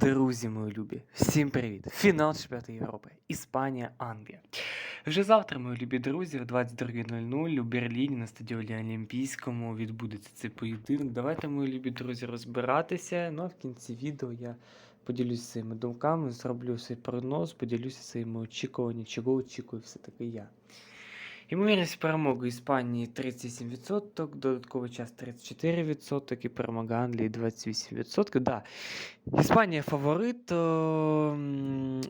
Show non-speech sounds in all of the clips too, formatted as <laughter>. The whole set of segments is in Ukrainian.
Друзі мої любі, всім привіт! Фінал чемпіонату Європи. Іспанія, Англія. Вже завтра, мої любі друзі, о 22.00 у Берліні на стадіоні Олімпійському відбудеться цей поєдинок. Давайте, мої любі друзі, розбиратися. Ну а в кінці відео я поділюся своїми думками, зроблю свій прогноз, поділюся своїми очікуваннями, чого очікую все-таки я. Ймовірність перемоги Іспанії 37%, додатковий час 34% і перемога Англії 28%. Да, Іспанія фаворит, о,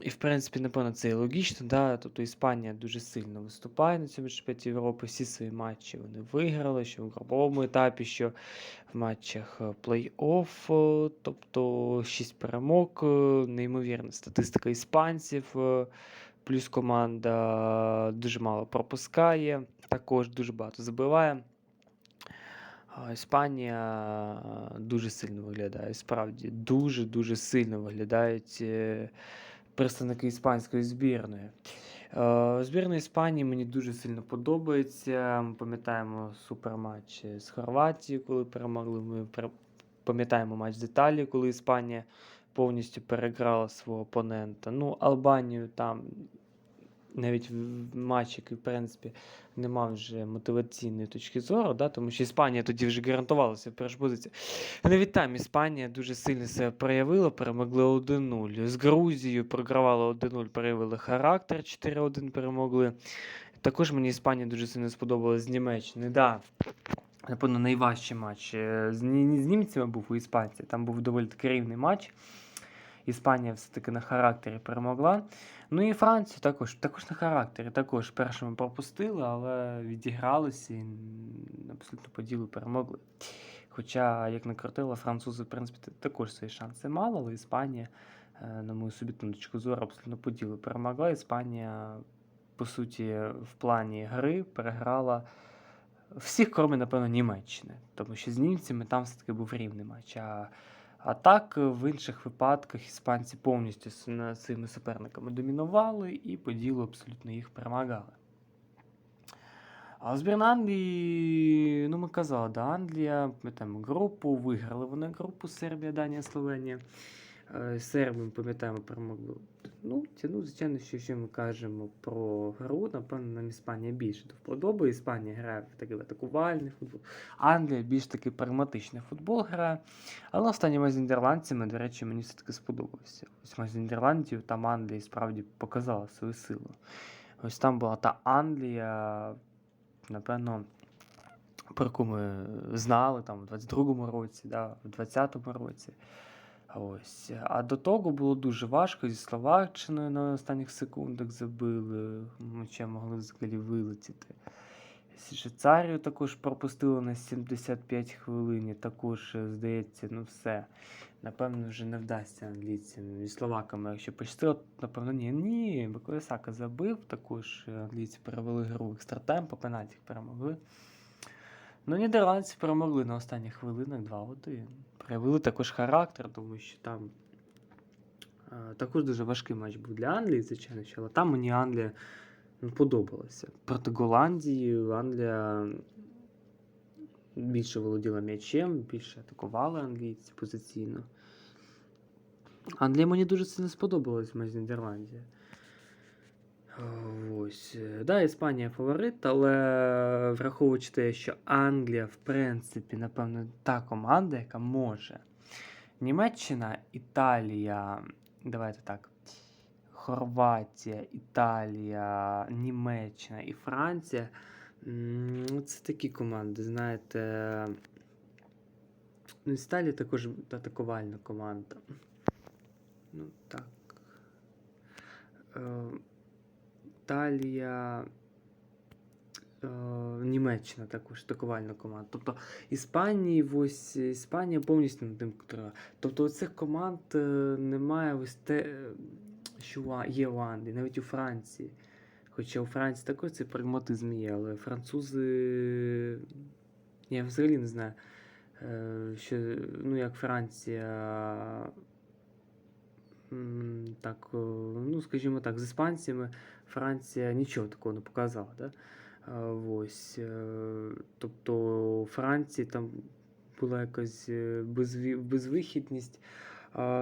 і в принципі, напевно, це і логічно. Да? Тобто Іспанія дуже сильно виступає на цьому чемпіонаті Європи. Всі свої матчі вони виграли, що в груповому етапі, що в матчах е, плей-офф. е, Тобто 6 перемог, е, неймовірна статистика іспанців. Плюс команда дуже мало пропускає, також дуже багато забиває. Іспанія дуже сильно виглядає. Справді, дуже-дуже сильно виглядають е, представники іспанської збірної. Збірна Іспанії мені дуже сильно подобається. Ми пам'ятаємо суперматч з Хорватією, коли перемогли. Ми пам'ятаємо матч з Італією, коли Іспанія повністю переграла свого опонента. Ну, Албанію там навіть в матч, який, в принципі, не мав вже мотиваційної точки зору, да, тому що Іспанія тоді вже гарантувалася в першій позиції. Навіть там Іспанія дуже сильно себе проявила, перемогли 1-0. З Грузією програвали 1-0, проявили характер, 4-1 перемогли. Також мені Іспанія дуже сильно сподобалась з Німеччини. Да. Напевно, найважчий матч е, з, німцями був у іспанців. Там був доволі таки рівний матч. Іспанія все-таки на характері перемогла. Ну і Францію також, також на характері. Також першими пропустили, але відігралися і абсолютно по ділу перемогли. Хоча, як не крутило, французи, в принципі, також свої шанси мали, але Іспанія, е, на мою субітну точку зору, абсолютно по ділу перемогла. Іспанія, по суті, в плані гри переграла всіх, крім, напевно, Німеччини. Тому що з німцями там все-таки був рівний матч. А, а так, е, в інших випадках іспанці повністю цими суперниками домінували і по ділу абсолютно їх перемагали. А збірна Англії, ну ми казали, да, Англія, пам'ятаємо групу, виграли вони групу Сербія, Данія, Словенія. Е, Серби, пам'ятаємо, перемогли. Ну, це, ну, звичайно, що, що ми кажемо про гру, напевно, нам Іспанія більше до вподоби. Іспанія грає в такий атакувальний футбол. Англія більш такий прагматичний футбол грає. Але останній матч з нідерландцями, до речі, мені все-таки сподобався. Ось матч з Нідерландів, там Англія справді показала свою силу. Ось там була та Англія, напевно, про яку ми знали там, у 22-му році, да, в 20-му році. Ось. А до того було дуже важко зі Словаччиною на останніх секундах забили, ще могли взагалі вилетіти. Швейцарію також пропустили на 75 хвилин, також, е, здається, ну все. Напевно, вже не вдасться англійцям і словакам, якщо пощастило, напевно, ні. Ні, Бакує забив, також е, англійці перевели гру екстратайм, по пенальті перемогли. Ну, нідерландці перемогли на останніх хвилинах 2-1. Проявили також характер, тому що там е, також дуже важкий матч був для Англії, звичайно, але там мені Англія ну, подобалася. Проти Голландії Англія більше володіла м'ячем, більше атакували англійці позиційно. Англія мені дуже сильно сподобалась матч з Нідерландії. Е, Ось. е, Да, Іспанія фаворит, але враховуючи те, що Англія, в принципі, напевно, та команда, яка може. Німеччина, Італія, давайте так. Хорватія, Італія, Німеччина і Франція. Це такі команди, знаєте. Ну, Італія також атакувальна команда. Ну, так. Італія. е, Німеччина також атакувальна команда. Тобто Іспанії, ось Іспанія повністю над ним контролює. Тобто у цих команд е, немає ось те, е, що є у Англії, навіть у Франції. Хоча у Франції також цей прагматизм є, але французи. Я взагалі не знаю, е, що, ну, як Франція. Так, е, ну, скажімо так, з іспанцями Франція нічого такого не показала. Да? Ось. е, Тобто Франції там була якась е, безвихідність.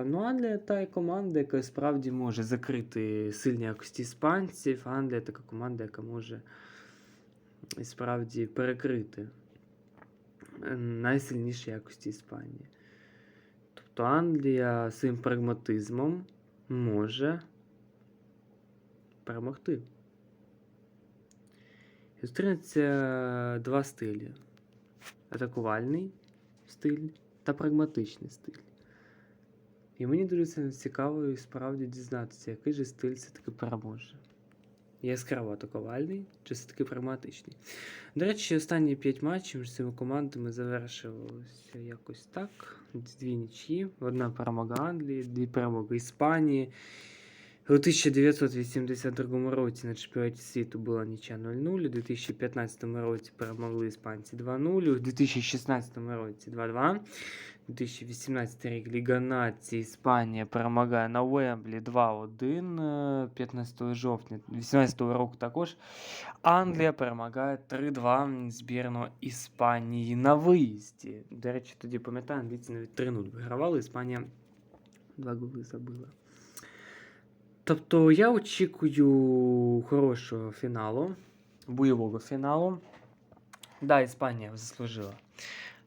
Ну, Англія та команда, яка справді може закрити сильні якості іспанців. Англія така команда, яка може справді перекрити е, найсильніші якості Іспанії. Тобто Англія своїм прагматизмом може перемогти. І два стилі: атакувальний стиль та прагматичний стиль. І мені дуже цікаво і справді дізнатися, який же стиль все-таки переможе. Яскраво атакувальний чи все-таки прагматичний. До речі, останні 5 матчів між цими командами завершилося якось так. Дві нічі, одна перемога Англії, дві перемоги Іспанії. У 1982 році на чемпіонаті світу була нічя 0-0, у 2015 році перемогли іспанці 2-0, у 2016 році 2-2. 2018 рік Ліга Націй Іспанія перемагає на Уемблі 2-1 е, 15 жовтня 2018 року також. Англія перемагає 3-2 збірну Іспанії на виїзді. До речі, тоді пам'ятаю, англійці навіть 3-0 вигравали, Іспанія два голи забила. Тобто я очікую хорошого фіналу, бойового фіналу. Да, Іспанія заслужила.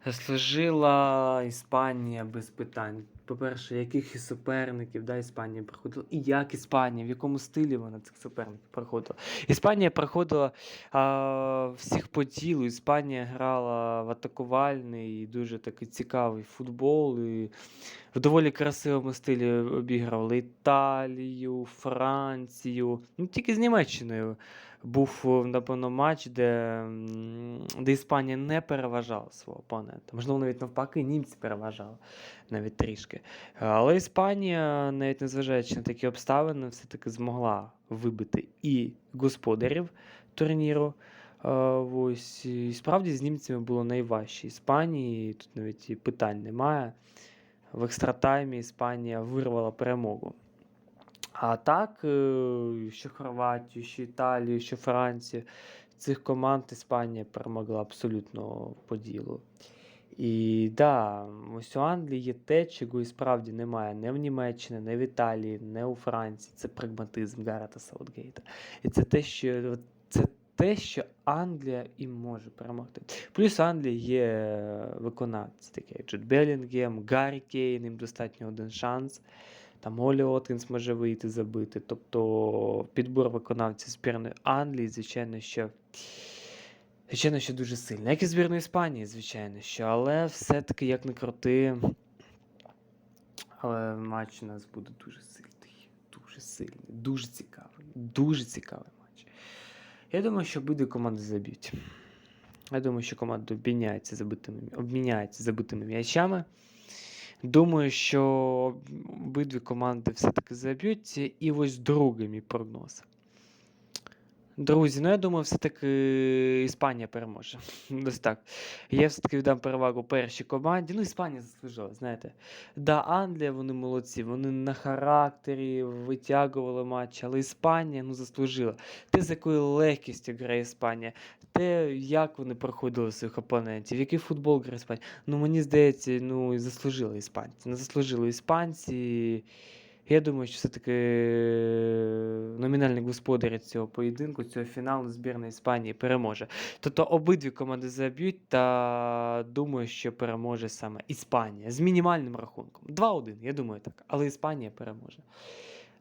Заслужила Іспанія без питань. По-перше, яких суперників да, Іспанія проходила, і як Іспанія, в якому стилі вона цих суперників проходила. Іспанія проходила а, всіх по тілу. Іспанія грала в атакувальний і дуже такий цікавий футбол. І в доволі красивому стилі обігрували Італію, Францію. Ну, тільки з Німеччиною був, е, напевно, матч, де, де Іспанія не переважала свого опонента. Можливо, навіть навпаки, німці переважали навіть трішки. Але Іспанія, навіть незважаючи на такі обставини, все-таки змогла вибити і господарів турніру. Е, Ось, і справді з німцями було найважче. Іспанії тут навіть і питань немає. В екстратаймі Іспанія вирвала перемогу. А так, е, що Хорватію, що Італію, що Францію, цих команд Іспанія перемогла абсолютно по ділу. І да, ось у Англії є те, чого і справді немає не в Німеччині, не в Італії, не у Франції. Це прагматизм Гарета Саутгейта. І це те, що це те, що Англія і може перемогти. Плюс Англія є виконавці, такі Джуд Белінгем, Гаррі Кейн, їм достатньо один шанс. Там Олі Откінс може вийти забити. Тобто підбор виконавців збірної Англії, звичайно, що. Звичайно, що дуже сильно. Як і збірної Іспанії, звичайно, що. Але все-таки, як не крути. Але матч у нас буде дуже сильний. Дуже сильний, дуже цікавий. Дуже цікавий матч. Я думаю, що обидві команди заб'ють. Я думаю, що команди обміняються забитими, обміняються забитими м'ячами. Думаю, що обидві команди все-таки заб'ють. І ось другий мій прогноз. Друзі, ну я думаю, все-таки Іспанія переможе. <laughs> Ось так. Я все-таки віддам перевагу першій команді. Ну, Іспанія заслужила, знаєте. Да, Англія, вони молодці, вони на характері витягували матч, але Іспанія ну, заслужила. Те, з якою легкістю грає Іспанія, те, як вони проходили своїх опонентів, який футбол грає Іспанія. Ну, мені здається, ну, заслужили іспанці. Не заслужили іспанці. Я думаю, що все-таки номінальний господар цього поєдинку, цього фіналу збірної Іспанії переможе. Тобто обидві команди заб'ють, та думаю, що переможе саме Іспанія з мінімальним рахунком. 2-1, я думаю так. Але Іспанія переможе.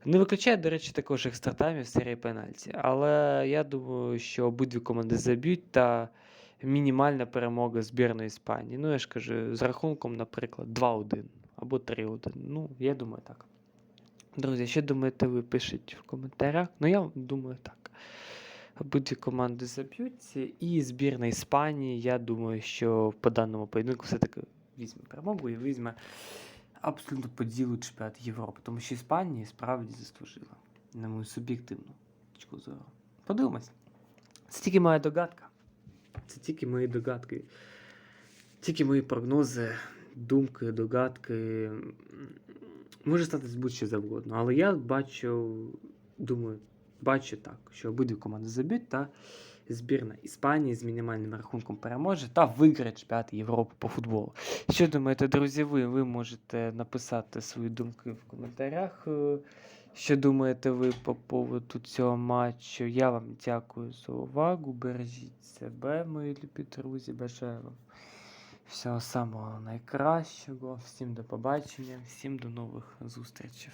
Не виключає, до речі, також екстратаймів в серії пенальті. Але я думаю, що обидві команди заб'ють та мінімальна перемога збірної Іспанії. Ну, я ж кажу, з рахунком, наприклад, 2-1 або 3-1. Ну, я думаю так. Друзі, що думаєте, ви пишіть в коментарях. Ну, я думаю так. Обидві команди заб'ються. І збірна Іспанії, я думаю, що по даному поєдинку все-таки візьме перемогу і візьме абсолютно по ділу чемпіонат Європи. Тому що Іспанія справді заслужила. На мою суб'єктивну точку зору. Подивимось. Це тільки моя догадка. Це тільки мої догадки. Тільки мої прогнози, думки, догадки. Може статись будь-що завгодно. Але я бачу, думаю, бачу так, що обидві команди заб'ють та збірна Іспанії з мінімальним рахунком переможе та виграє чемпіонат Європи по футболу. Що думаєте, друзі, ви? Ви можете написати свої думки в коментарях. е, Що думаєте ви по поводу цього матчу? Я вам дякую за увагу. Бережіть себе, мої любі друзі. Бажаю вам всього самого найкращого. Всім до побачення, всім до нових зустрічей.